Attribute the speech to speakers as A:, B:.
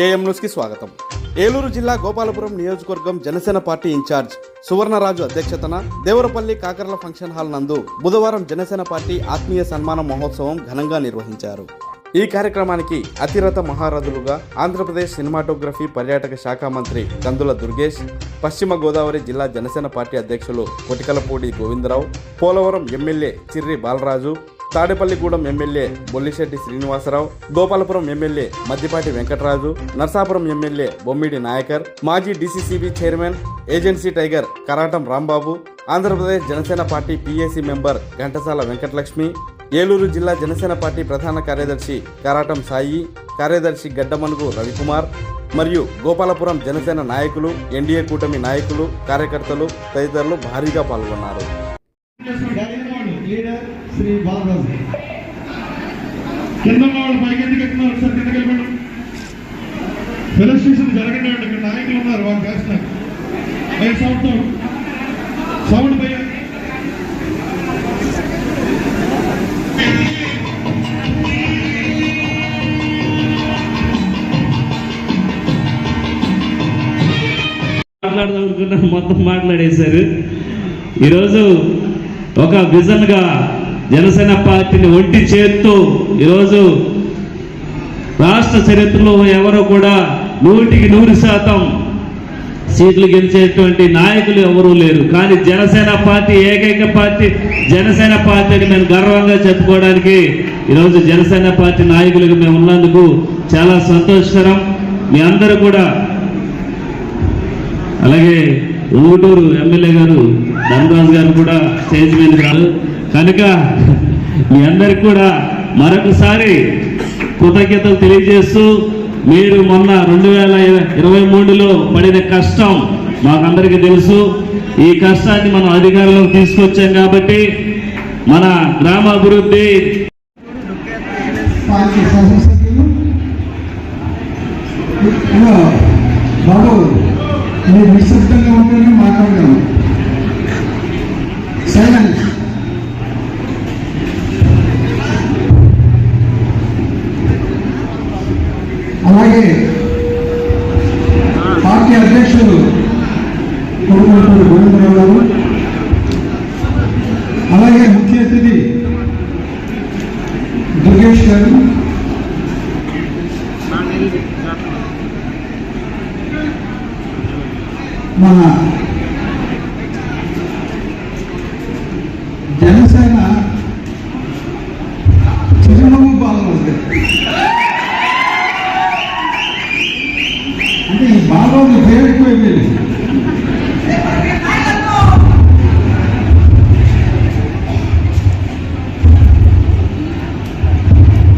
A: AM న్యూస్కి స్వాగతం. ఏలూరు జిల్లా గోపాలపురం నియోజకవర్గం జనసేన పార్టీ ఇన్ఛార్జ్ సువర్ణరాజు అధ్యక్షతన దేవరపల్లి కాకర్ల ఫంక్షన్ హాల్ నందు బుధవారం జనసేన పార్టీ ఆత్మీయ సన్మాన మహోత్సవం ఘనంగా నిర్వహించారు. ఈ కార్యక్రమానికి అతిరథ మహారథులుగా ఆంధ్రప్రదేశ్ సినిమాటోగ్రఫీ పర్యాటక శాఖ మంత్రి కందుల దుర్గేష్ పశ్చిమ గోదావరి జిల్లా జనసేన పార్టీ అధ్యక్షులు Kotikalapudi Govindarao Polavaram MLA Chirri Balaraju Tadepalligudem MLA Bollisetti Srinivasarao Gopalapuram MLA Maddipati Venkataraju Narsapuram MLA Bommidi Nayakar మాజీ DCCB chairman agency tiger Karatam Rambabu Andhra Pradesh Janasena party PAC member Ghantasala Venkatalakshmi Eluru జిల్లా Janasena party ప్రధాన కార్యదర్శి కరాటం సాయి కార్యదర్శి గడ్డమనుగు రవికుమార్ మరియు గోపాలపురం జనసేన నాయకులు NDA కూటమి నాయకులు కార్యకర్తలు తదితరులు భారీగా పాల్గొన్నారు.
B: శ్రీ బాలరాజు. కింద వాళ్ళు పైకి ఎందుకు ఎక్కుతున్నారు ఒకసారి కిందకి వెళ్ళిపోండి. ఫెలోస్టేషన్ జరగండి ఇక్కడ నాయకులు ఉన్నారు వాళ్ళు చేస్తున్నారు. ఏ సౌండ్ సౌండ్ పై
C: మాట్లాడదాం మొత్తం మాట్లాడేశారు. ఈరోజు ఒక విజన్గా జనసేన పార్టీని ఒంటి చేత్తో ఈరోజు రాష్ట్ర చరిత్రలో ఎవరు కూడా నూటికి నూరు శాతం సీట్లు గెలిచేటువంటి నాయకులు ఎవరూ లేరు. కానీ జనసేన పార్టీ ఏకైక పార్టీ జనసేన పార్టీని మేము గర్వంగా చెప్పుకోవడానికి ఈరోజు జనసేన పార్టీ నాయకులుగా మేము ఉన్నందుకు చాలా సంతోషకరం. మీ అందరూ కూడా అలాగే ఊటూరు ఎమ్మెల్యే గారు ధనరాజు గారు కూడా స్టేజ్ మీద కనుక మీ అందరికి కూడా మరొకసారి కృతజ్ఞతలు తెలియజేస్తూ మీరు మొన్న రెండు వేల ఇరవై మూడులో పడిన కష్టం మాకందరికీ తెలుసు. ఈ కష్టాన్ని మనం అధికారంలోకి తీసుకొచ్చాం కాబట్టి మన గ్రామాభివృద్ధి
D: అభివృద్ధి బాబు మీరు నిశ్శబ్దంగా ఉంటేనే మాట్లాడగలను సైలెన్స్ అలాగే పార్టీ అధ్యక్షులు కొడుకుంటూరు గోవిందరావు గారు అలాగే ముఖ్య అతిథి దుర్గేష్ గారు మన జనసేన అంటే ఈ బాలరాజు పేరు ఎక్కువ వెళ్ళేది